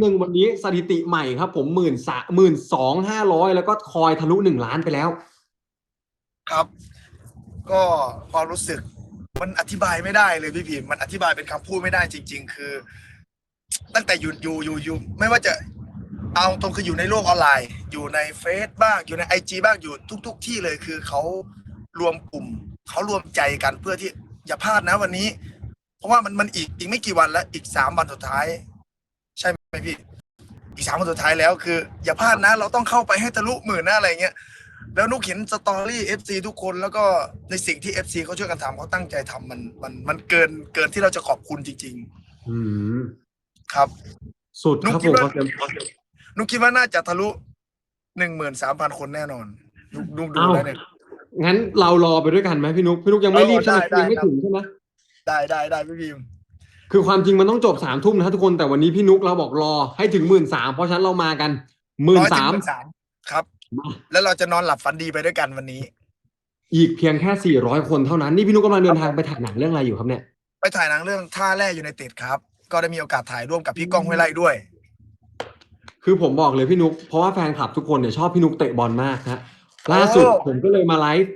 หนึ่งวันนี้สถิติใหม่ครับ ผมหมื่นสหมื่นสองห้าร้อยแล้วก็คอยทะลุหนึ่งล้านไปแล้ว ครับ ก็ความรู้สึกมันอธิบายไม่ได้เลยพี่พิมพ์มันอธิบายเป็นคำพูดไม่ได้จริง ๆ คือ ตั้งแต่อยู่อยู่อยู่อยู่ไม่ว่าจะเอาตรงคืออยู่ในโลกออนไลน์ อยู่ในเฟซบ้างอยู่ในไอจบ้างอยู่ทุก ๆ ที่เลยคือเขารวมกลุ่มเขารวมใจกันเพื่อที่อย่าพลาดนะวันนี้ เพราะว่ามันมันอีกอีกไม่กี่วันแล้วอีกสามวันสุดท้าย ไหมพี่ อีกสามวันสุดท้ายแล้วคือ อย่าพลาดนะ เราต้องเข้าไปให้ทะลุหมื่นนะอะไรเงี้ยแล้วนุกเห็นสตอรี่ FC ทุกคนแล้วก็ในสิ่งที่ FC เขาช่วยกันทำเขาตั้งใจทำมันมันมันเกินเกินที่เราจะขอบคุณจริงอืมๆครับ สุดนุ๊คกรับคิผดมว่าคอนเซ็ปต์นุกคิดว่าน่าจะทะลุหนึ่งหมื่นสามพันคนแน่นอนนุกนุกดูเอ้าแล้วเนี่ยงั้นเรารอไปด้วยกันไหมพี่นุ๊กพี่นุ๊กยังไม่รีบใช่ไหมได้ได้ยังไม่ครับถึงใช่ไหมได้ได้ได้พี่พิมพ์ คือความจริงมันต้องจบสามทุ่มนะทุกคนแต่วันนี้พี่นุ๊กเราบอกรอให้ถึงหมื่นสามเพราะฉะนั้นเรามากันหมื่นร้อยถึสางมหมื่นสามครับ แล้วเราจะนอนหลับฝันดีไปด้วยกันวันนี้ อีกเพียงแค่สี่ร้อยคนเท่านั้นนี่พี่นุ๊กกำลังเดินทางไปถ่ายหนังเรื่องอะไรอยู่ครับเนี่ย ไปถ่ายหนังเรื่องท่าแร่อยู่ในเต็ดครับ ก็ได้มีโอกาสถ่ายร่วมกับพี่ก้องห้วยไร่ด้วย คือผมบอกเลยพี่นุ๊กเพราะว่าแฟนคลับทุกคนเนี่ยชอบพี่นุ๊กเตะบอลมากฮะล่าสุดโอ้ผมก็เลยมาไลฟ์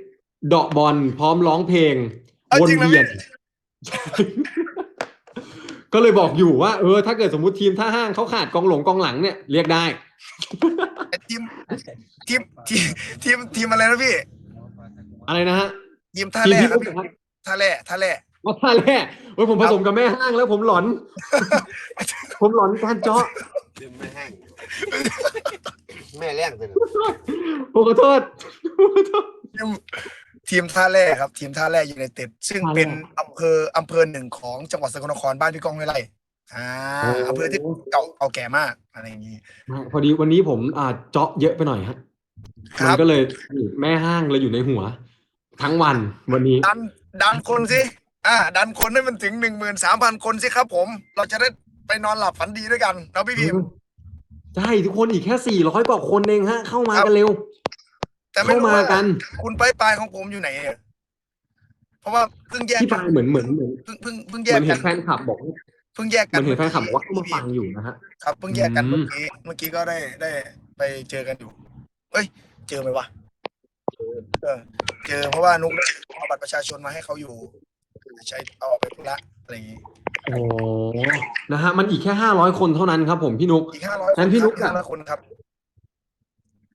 เดาะบอลพร้อมร้องเพลงเอาวนจริงเหรอเวียนพี่ ก็เลยบอกอยู่ว่า เออ ถ้าเกิดสมมติทีมท่าห้างเขาขาดกองหลงกองหลังเนี่ยเรียกได้ไอ้ทีมทีมทีมทีมทีมอะไรนะพี่อะไรนะฮะทีมท่าทีมแร่พี่ครับนุ๊กนะครับท่าแร่ท่าแร่ว่าท่าแร่เฮ้ยผมผสมกับแม่ห้างแล้วผมหลอน ผมหลอนการเจาะลืมไม่แห้ง แม่แรงเลยผมขอโทษผมขอโทษทีม ทีมท่าแร่ครับ ทีมท่าแร่ยูไนเต็ดซึ่งท่าแร่เป็นอำเภออำเภอหนึ่งของจังหวัดสกลนครบ้านพี่ก้องห้วยไร่อ่าอำเภอที่เก่าเก่าแก่มากอะไรอย่างนี้พอดีวันนี้ผมอ่าเจาะเยอะไปหน่อยฮะคมันรับก็เลยแม่ห้างเลยอยู่ในหัว ทั้งวันวันนี้ ดันดันคนสิอ่า ดันคนให้มันถึงหนึ่งหมื่นสามพันคนสิครับ ผม เราจะได้ไปนอนหลับฝันดีด้วยกันเนาะพี่พิมพ์ใช่ทุกคนอีกแค่สี่ร้อยกว่าคนเองฮะ เข้ามาครับกันเร็ว แต่ไม่เข้ารู้มาว่ากัน คุณปลายปลายของผมอยู่ไหนอะเพราะว่าเพิ่งแยกที่กัปานยเหมือนเหมือนเหมือนเพิ่งเพิ่งเพิ่งเหแยมืกอนกัเห็นนแฟนคลับบอกเพิ่งแยกเหกัมือนนเห็นแฟนคลับบอกว่าเข้ามาฟังอยู่นะฮะ ครับเพิ่งแยกกันอืเมื่ม อกี้เมื่อกี้ก็ได้ได้ไปเจอกันอยู่ เอ้ย เจอไหมวะเออ เจอเพราะว่านุ๊กเอาบัตรประชาชนมาให้เขาอยู่ ใช้เอาออกไปธุระอะไรอย่างงี้โอ้นะฮะมันอีกแค่ห้าร้อยคนเท่านั้นครับผมพี่นุก อีกห้าร้อยงั้นพี่นุ๊กห้าร้อยคนครับ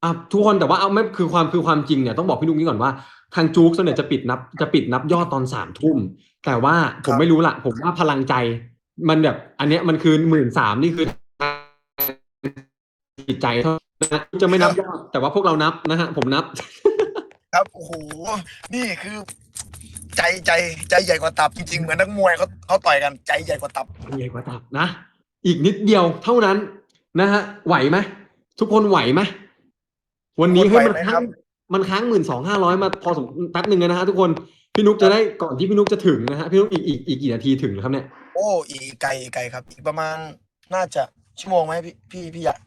อะทุกคนแต่ว่าเอาไม่คือความคือความจริงเนี่ยต้องบอกพี่นุกนี้ก่อนว่าทางจู๊กเนี่ยจะปิดนับจะปิดนับยอดตอนสามทุ่มแต่ว่าผมครับไม่รู้ละผมว่าพลังใจมันแบบ อันเนี้ยมันคือหมื่นสามนี่คือจิตใจเท่านั้นนะจะไม่นับยอดแต่ว่าพวกเรานับนะฮะผมนับ ครับโอ้โหนี่คือ ใจใจใจใหญ่กว่าตับจริงๆเหมือนนักมวยเขาเขาต่อยกันใจใหญ่กว่าตับใหญ่กว่าตับนะ อีกนิดเดียวเท่านั้นนะฮะไหวไหมทุกคนไหวไหม วันนี้ทุกให้คนมันไหวไหมค้าครังบมันค้างหมื่นสองห้าร้อยมาพอสมแป๊บหนึ่งนะฮะทุกคนพี่นุกจะได้ก่อนที่พี่นุกจะถึงนะฮะพี่นุกอีกอีกอีกกี่นาทีถึงครับเนี่ยโอ้อีกไกลไกลครับ อีกประมาณน่าจะชั่วโมงไหมพี่พี่พี่อยาก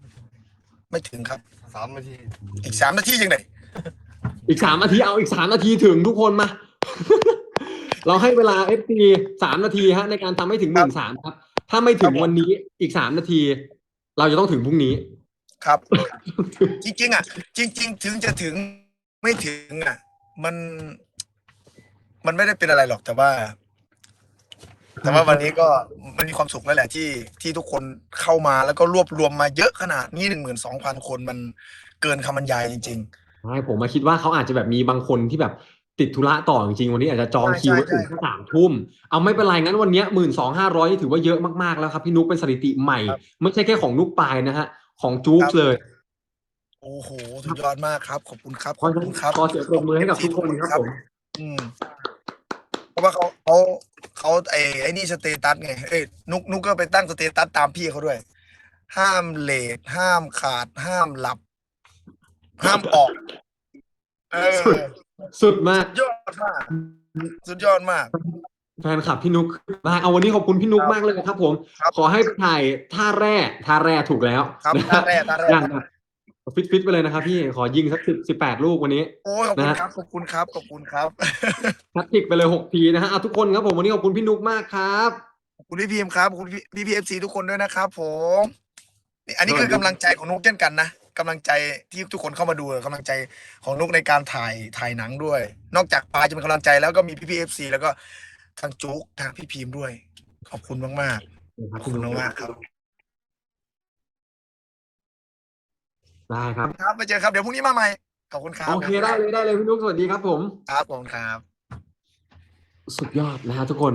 ไม่ถึงครับสามนาทีอีกสามนาทียังไงอีกสามนาทีเอาอีกสามนาทีถึงทุกคนมา เราให้เวลาเอฟซีสามนาทีฮะ ในการทำให้ถึงหมื่นสามครับ ถ้าไม่ถึงวันนี้อีกสามนาที เราจะต้องถึงพรุ่งนี้ ครับ จริง ๆ อะ จริง ๆ ถึงจะถึงไม่ถึงอะ มัน มันไม่ได้เป็นอะไรหรอกแต่ว่า แต่ว่าวันนี้ก็มันมีความสุขแล้วแหละที่ที่ทุกคนเข้ามาแล้วก็รวบรวมมาเยอะขนาดนี้หนึ่งหมื่นสองพันคนมันเกินคำบรรยายจริงใช่ผมมาคิดว่าเขาอาจจะแบบมีบางคนที่แบบติดธุระต่อจริงๆวันนี้อาจจะจองใช่คิวไว้ใช่ถึงแค่สามทุ่มเอาไม่เป็นไรงั้นวันเนี้หมื่นสองห้าร้อยถือว่าเยอะมากๆแล้วครับพี่นุกเป็นสถิติใหม่ครับไม่ใช่แค่ของนุกปายนะฮะ ของจู๊กครับเลยๆโอ้โหสุดยอดมากครับ ขอบคุณครับเพขอราะบฉะนั้คุนณครับขอเสียงปรบมือให้กับทุกคนครับผมอืมเพราะว่าเขาเขาเขาไอ้ไอ้นี่สเตตัสไงเอ้ยนุกนุกก็ไปตั้งสเตตัสตามพี่เขาด้วย ห้ามเลทห้ามขาด ห้ามหลับ ห้ามออก เออสุดสุดมาก สุดยอดมาก สุดยอดมาก แฟนคลับพี่นุกมาเอาวันนี้ขอบคุณพี่นุกครับมากเลยครับ ผมครับขอให้ถ่ายท่าแร่ท่าแร่ถูกแล้วครับนะตาแรกตาแรกอย่างแบบฟิตฟิตๆไปเลยนะครับพี่ขอยิงสักสิบสิบแปดลูกวันนี้โอ้ยขอบคุณนะฮะครับขอบคุณครับขอบคุณครับแฮตติกไปเลยหกทีนะฮะเอาทุกคนครับผมวันนี้ขอบคุณพี่นุกมากครับขอบคุณพี่พีมครับขอบคุณพี่พี่พีเอฟซีทุกคนด้วยนะครับ ผมอันนี้คือกำลังใจของนุกเช่นกันนะกำลังใจที่ทุกคนเข้ามาดูกำลังใจของนุกในการถ่ายถ่ายหนังด้วย นอกจากปาจะเป็นกำลังใจแล้วก็มีพี่พีเอฟซีแล้วก็ ทางจุกทางพี่พีมด้วย ขอบคุณมากๆขอบคุณมากๆครับ ได้ครับ ครับไปเจอครับเดี๋ยวพรุ่งนี้มาใหม่ขอบคุณครับโอเคได้เลยได้เลยพี่นุ๊กสวัสดีครับผม ครับผมครับ สุดยอดนะฮะทุกคน